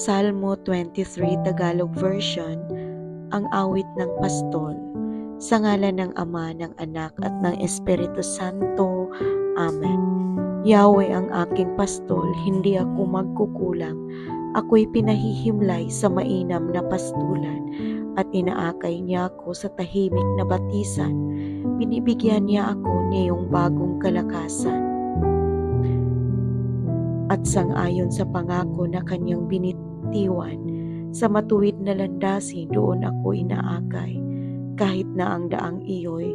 Salmo 23 Tagalog Version, ang awit ng pastol. Sa ngalan ng Ama, ng Anak at ng Espiritu Santo. Amen. Yahweh ang aking pastol, hindi ako magkukulang. Ako'y pinahihimlay sa mainam na pastulan at inaakay niya ako sa tahimik na batisan. Binibigyan niya ako niyong bagong kalakasan. At sangayon sa pangako na kanyang binitiwan, sa matuwid na landasin doon ako inaakay. Kahit na ang daang iyo'y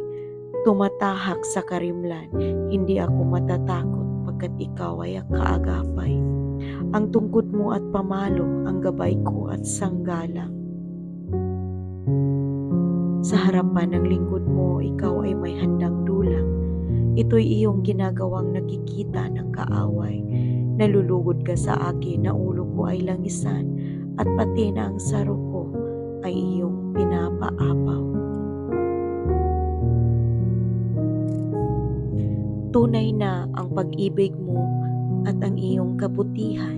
tumatahak sa karimlan, hindi ako matatakot pagkat ikaw ay kaagapay. Ang tungkod mo at pamalo, ang gabay ko at sanggalang. Sa harapan ng lingkod mo, ikaw ay may handang dulang. Ito'y iyong ginagawang nakikita ng kaaway. Nalulugod ka sa akin na ulo ko ay langisan at pati na ang saro ko ay iyong pinapaapaw. Tunay na ang pag-ibig mo at ang iyong kabutihan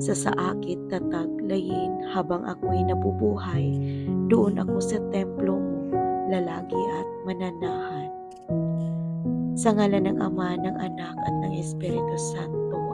sa saakit tataglayin habang ako'y nabubuhay, doon ako sa templo mo, lalagi at mananahan. Sa ngalan ng Ama, ng Anak at ng Espiritu Santo.